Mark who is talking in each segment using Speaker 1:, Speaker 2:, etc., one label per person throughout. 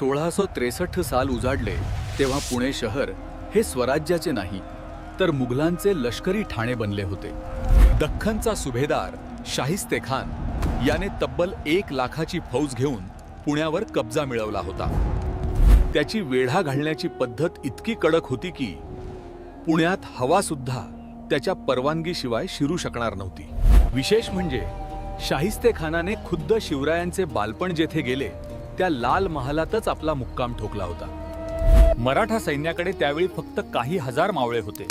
Speaker 1: सोळाशे त्रेसष्ट साल उजाडले तेव्हा पुणे शहर हे स्वराज्याचे नाही तर मुघलांचे लष्करी ठाणे बनले होते. दख्खनचा सुभेदार शाहिस्ते खान याने तब्बल एक लाखाची फौज घेऊन पुण्यावर कब्जा मिळवला होता. त्याची वेढा घालण्याची पद्धत इतकी कडक होती की पुण्यात हवा सुद्धा त्याच्या परवानगीशिवाय शिरू शकणार नव्हती. विशेष म्हणजे शाहिस्ते खानाने खुद्द शिवरायांचे बालपण जेथे गेले त्या लाल महालातच आपला मुक्काम ठोकला होता. मराठा सैन्याकडे त्यावेळी फक्त काही हजार मावळे होते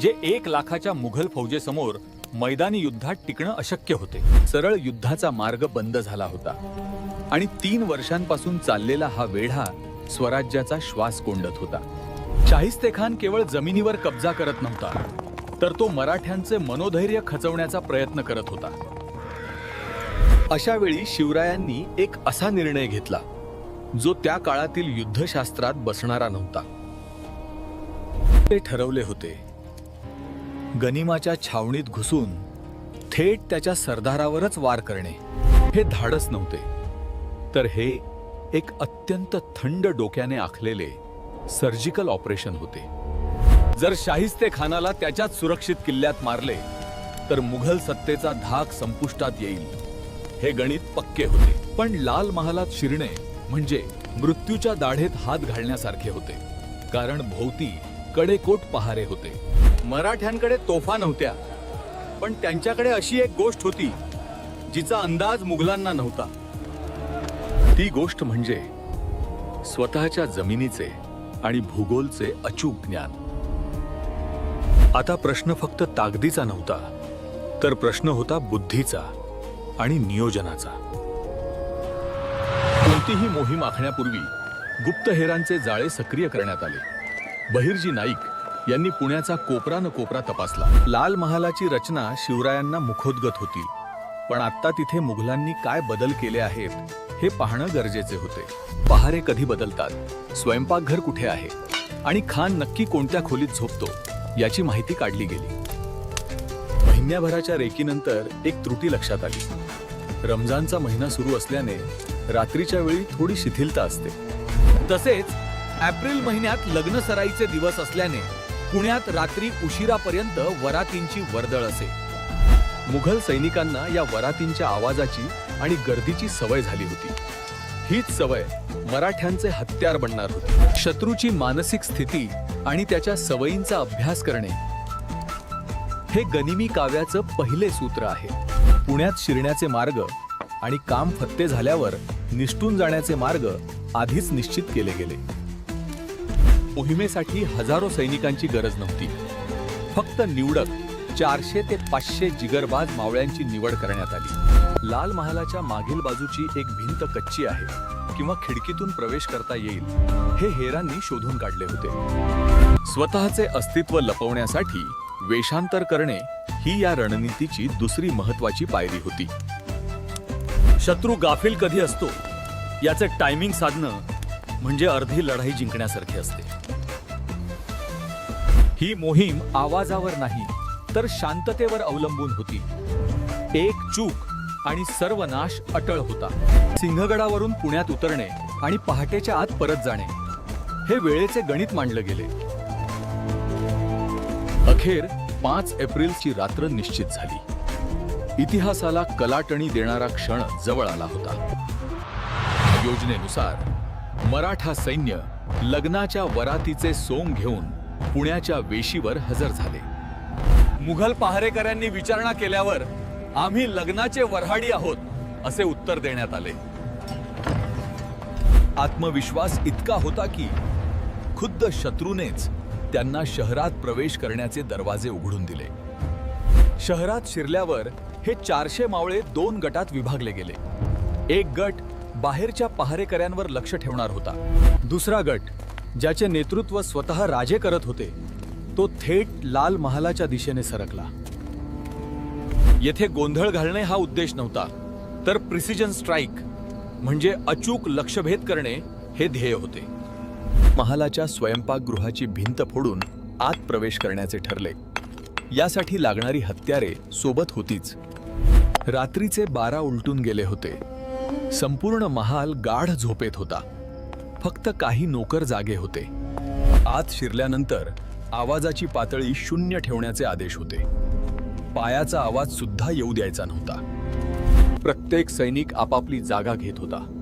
Speaker 1: जे एक लाखाच्या मुघल फौजेसमोर मैदानी युद्धात टिकणं अशक्य होते. सरळ युद्धाचा मार्ग बंद झाला होता आणि तीन वर्षांपासून चाललेला हा वेढा स्वराज्याचा श्वास कोंडत होता. शाहिस्ते खान केवळ जमिनीवर कब्जा करत नव्हता तर तो मराठ्यांचे मनोधैर्य खचवण्याचा प्रयत्न करत होता. अशा वेळी शिवरायांनी एक असा निर्णय घेतला जो त्या काळातील युद्धशास्त्रात बसणारा नव्हता. ते ठरवले होते गनिमाच्या छावणीत घुसून थेट त्याच्या सरदारावरच वार करणे. हे धाडस नव्हते तर हे एक अत्यंत थंड डोक्याने आखलेले सर्जिकल ऑपरेशन होते. जर शाहिस्ते खानाला त्याच्याच सुरक्षित किल्ल्यात मारले तर मुघल सत्तेचा धाक संपुष्टात येईल. हे गणित पक्के होते. पण लाल महालात शिरणे म्हणजे मृत्यूच्या दाढेत हात घालण्यासारखे होते. कारण भोवती कडेकोट पहारे होते. मराठ्यांकडे तोफा नव्हत्या. पण त्यांच्याकडे अशी एक गोष्ट होती जिचा अंदाज मुघलांना नव्हता. ती गोष्ट म्हणजे स्वतःच्या जमिनीचे आणि भूगोलचे अचूक ज्ञान. आता प्रश्न फक्त ताकदीचा नव्हता तर प्रश्न होता बुद्धीचा. आणि नियोजनाचा. कोणतीही मोहीम आखण्यापूर्वी गुप्तहेरांचे जाळे सक्रिय करण्यात आले. बहिर्जी नाईक यांनी पुण्याचा कोपरा न कोपरा तपासला. लाल महालाची रचना शिवरायांना मुखोद्गत होती. पण आत्ता तिथे मुघलांनी काय बदल केले आहेत हे पाहणं गरजेचे होते. पहारे कधी बदलतात स्वयंपाकघर कुठे आहे आणि खान नक्की कोणत्या खोलीत झोपतो याची माहिती काढली गेली. महिन्याभराच्या रेकीनंतर एक त्रुटी लक्षात आली. रमजानचा महिना सुरू असल्याने रात्रीच्या वेळी थोडी शिथिलता असते. तसेच एप्रिल महिन्यात लग्न सराईचे दिवस असल्याने पुण्यात रात्री उशिरापर्यंत वरातींची वर्दळ असे. मुघल सैनिकांना या वरातींच्या आवाजाची आणि गर्दीची सवय झाली होती. हीच सवय मराठ्यांचे हत्यार बनणार होती. शत्रूची मानसिक स्थिती आणि त्याच्या सवयींचा अभ्यास करणे हे गनिमी काव्याचं पहिले सूत्र आहे. पुण्यात शिरण्याचे मार्ग आणि काम फत्ते झाल्यावर निष्ठून जाण्याचे मार्ग आधीच निश्चित केले गेले. मोहिमेसाठी हजारो सैनिकांची गरज नव्हती. फक्त निवडक चारशे ते पाचशे जिगरबाज मावळ्यांची निवड करण्यात आली. लाल महालाच्या मागील बाजूची एक भिंत कच्ची आहे किंवा खिडकीतून प्रवेश करता येईल हे हेरांनी शोधून काढले होते. स्वतःचे अस्तित्व लपवण्यासाठी वेषांतर करणे ही या रणनीतीची दुसरी महत्वाची पायरी होती. शत्रू गाफील कधी असतो याचे टायमिंग साधणं म्हणजे अर्धी लढाई जिंकण्यासारखी असते. ही मोहीम आवाजावर नाही तर शांततेवर अवलंबून होती. एक चूक आणि सर्वनाश अटळ होता. सिंहगडावरून पुण्यात उतरणे आणि पहाटेच्या आत परत जाणे हे वेळेचे गणित मांडलं गेले. अखेर पाच एप्रिलची रात्र निश्चित झाली. इतिहासाला कलाटणी देणारा क्षण जवळ आला होता. योजनेनुसार मराठा सैन्य लग्नाच्या वरातीचे सोंग घेऊन पुण्याच्या वेशीवर हजर झाले. मुघल पहारेकऱ्यांनी विचारणा केल्यावर आम्ही लग्नाचे वऱ्हाडी आहोत असे उत्तर देण्यात आले. आत्मविश्वास इतका होता की खुद्द शत्रूनेच त्यांना शहरात प्रवेश करण्याचे दरवाजे उघडून दिले. शहरात शिरल्यावर हे चारशे मावळे दोन गटात विभागले गेले. एक गट बाहेरच्या पहारेकऱ्यांवर लक्ष ठेवणार होता. दुसरा गट ज्याचे नेतृत्व स्वतः राजे करत होते तो थेट लाल महालाच्या दिशेने सरकला. येथे गोंधळ घालणे हा उद्देश नव्हता तर प्रिसिजन स्ट्राईक म्हणजे अचूक लक्षभेद करणे हे ध्येय होते. महालाच्या स्वयंपाकगृहाची भिंत फोडून आत प्रवेश करण्याचे ठरले. यासाठी लागणारी हत्यारे सोबत होतीच. रात्रीचे बारा उलटून गेले होते. संपूर्ण महाल गाढ झोपेत होता. फक्त काही नोकर जागे होते. आत शिरल्यानंतर आवाजाची पातळी शून्य ठेवण्याचे आदेश होते. पायाचा आवाज सुद्धा येऊ द्यायचा नव्हता. प्रत्येक सैनिक आपापली जागा घेत होता.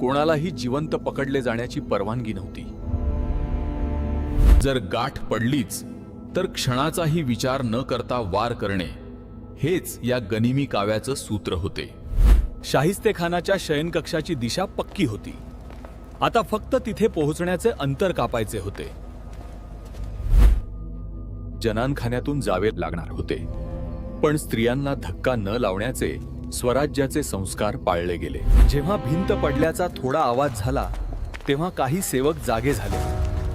Speaker 1: कोणालाही जिवंत पकडले जाण्याची परवानगी नव्हती. जर गाठ पडलीच तर क्षणाचाही विचार न करता वार करणे हेच या गनिमी काव्याचं सूत्र होते. शाहिस्तेखानाच्या शयनकक्षाची दिशा पक्की होती. आता फक्त तिथे पोहोचण्याचे अंतर कापायचे होते. जनानखान्यातून जावे लागणार होते. पण स्त्रियांना धक्का न लावण्याचे स्वराज्याचे संस्कार पाळले गेले. जेव्हा भिंत पडल्याचा थोडा आवाज झाला तेव्हा काही सेवक जागे झाले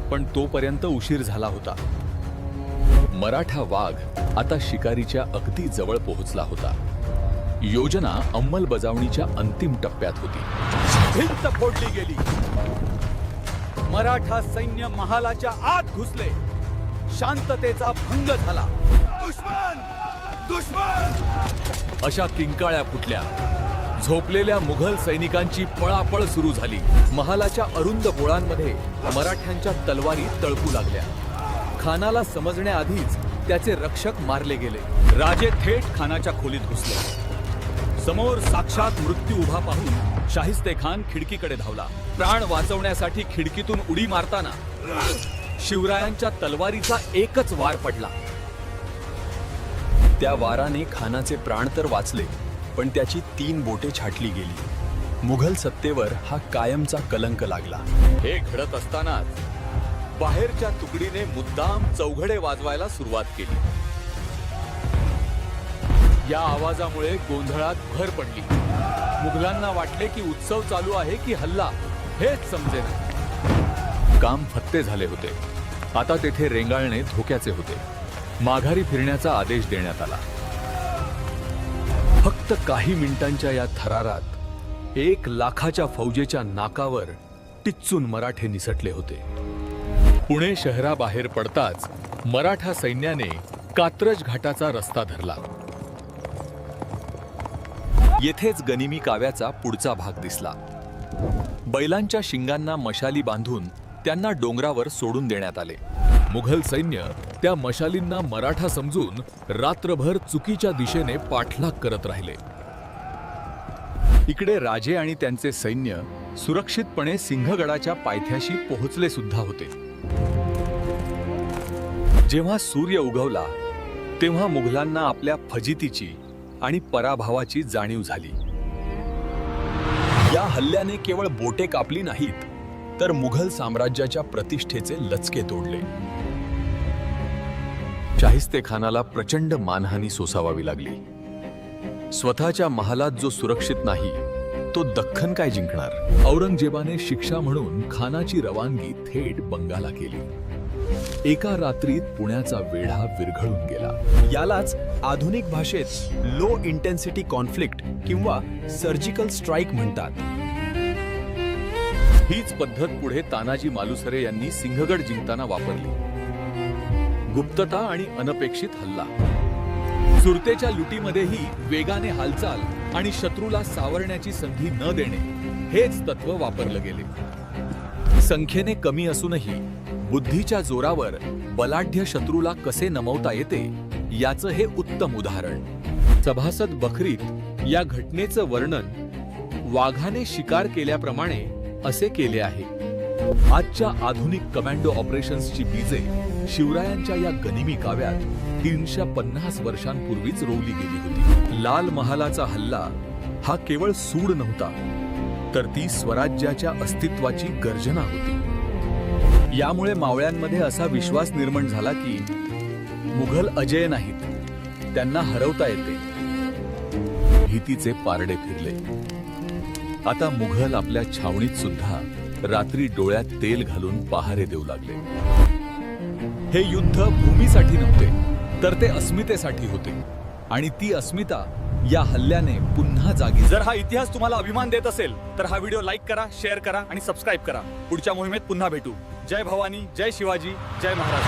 Speaker 1: पण तोपर्यंत उशीर झाला होता. मराठा वाघ आता शिकारीच्या अगदी जवळ पोहोचला होता. योजना अंमलबजावणीच्या अंतिम टप्प्यात होती. भिंत फोडली गेली. मराठा सैन्य महालाच्या आत घुसले. शांततेचा भंग झाला. दुश्मन! दुश्मन! अशा किंकाळ्या फुटल्या. झोपलेल्या मुघल सैनिकांची पळापळ सुरू झाली. महालाच्या अरुंद बोळांमध्ये मराठ्यांच्या तलवारी तळपू लागल्या. खानाला समजण्याआधीच त्याचे रक्षक मारले गेले. राजे थेट खानाच्या खोलीत घुसले. समोर साक्षात मृत्यू उभा पाहून शाहिस्ते खान खिडकीकडे धावला. प्राण वाचवण्यासाठी खिडकीतून उडी मारताना शिवरायांच्या तलवारीचा एकच वार पडला. त्या वाराने खानाचे प्राण तर वाचले पण त्याची तीन बोटे छाटली गेली. मुघल सत्तेवर हा कायमचा कलंक लागला. हे घडत असतानाच बाहेरच्या तुकडीने मुद्दाम चौघडे वाजवायला सुरुवात केली. या आवाजामुळे गोंधळात भर पडली. मुघलांना वाटले की उत्सव चालू आहे की हल्ला हेच समजेल काम फत्ते झाले होते. आता तेथे रेंगाळणे धोक्याचे होते. माघारी फिरण्याचा आदेश देण्यात आला. फक्त काही मिनिटांच्या या थरारात एक लाखाच्या फौजेच्या नाकावर टिच्चून मराठे निसटले होते. पुणे शहराबाहेर पडताच मराठा सैन्याने कात्रज घाटाचा रस्ता धरला. येथेच गनिमी काव्याचा पुढचा भाग दिसला. बैलांच्या शिंगांना मशाली बांधून त्यांना डोंगरावर सोडून देण्यात आले. मुघल सैन्य त्या मशालींना मराठा समजून रात्रभर चुकीच्या दिशेने पाठलाग करत राहिले. इकडे राजे आणि त्यांचे सैन्य सुरक्षितपणे सिंहगडाच्या पायथ्याशी पोहोचले सुद्धा होते. जेव्हा सूर्य उगवला तेव्हा मुघलांना आपल्या फजितीची आणि पराभवाची जाणीव झाली. या हल्ल्याने केवळ बोटे कापली नाहीत तर मुघल साम्राज्याच्या प्रतिष्ठेचे लचके तोडले. शाहिस्ते खानाला प्रचंड मानहानी सोसावावी लागली. स्वतःच्या महालात जो सुरक्षित नाही तो दख्खन काय जिंकणार? औरंगजेबाने शिक्षा म्हणून खानाची रवानगी थेट बंगाला केली. एका रात्रीत पुण्याचा वेढा विरघळून गेला.
Speaker 2: यालाच आधुनिक भाषेत लो इंटेन्सिटी कॉन्फ्लिक्ट किंवा सर्जिकल स्ट्राईक म्हणतात.
Speaker 1: हीच पद्धत पुढे तानाजी मालुसरे यांनी सिंहगड जिंकताना वापरली. गुप्तता आणि अनपेक्षित हल्ला. सुरतेच्या लुटीमध्येही वेगाने हालचाल आणि शत्रूला सावरण्याची संधी न देणे हेच तत्व वापरलं गेले. संख्येने कमी असूनही बुद्धीच्या जोरावर बलाढ्य शत्रूला कसे नमवता येते याचं हे उत्तम उदाहरण. सभासद बखरीत या घटनेचं वर्णन वाघाने शिकार केल्याप्रमाणे असे केले आहे. आजच्या आधुनिक कमांडो ऑपरेशन्सची बीजे शिवरायांच्या या गनिमी काव्यात तीनशे पन्नास वर्षांपूर्वीच रोवली गेली होती. लाल महालाचा हल्ला हा केवळ सूड नव्हता तर ती स्वराज्याच्या अस्तित्वाची गर्जना होती. यामुळे मावळ्यांमध्ये असा विश्वास निर्माण झाला की मुघल अजय नाहीत त्यांना हरवता येते. भीतीचे पारडे फिरले. आता मुघल आपल्या छावणीत सुद्धा रात्री डोळ्यात तेल घालून पहारे देऊ लागले. हे युद्ध भूमीसाठी नव्हते तर ते अस्मितेसाठी होते. आणि ती अस्मिता या हल्ल्याने पुन्हा जागी
Speaker 3: जर हा इतिहास तुम्हाला अभिमान देत असेल तर हा व्हिडिओ लाईक करा शेअर करा आणि सबस्क्राईब करा. पुढच्या मोहिमेत पुन्हा भेटू. जय भवानी जय शिवाजी जय महाराज.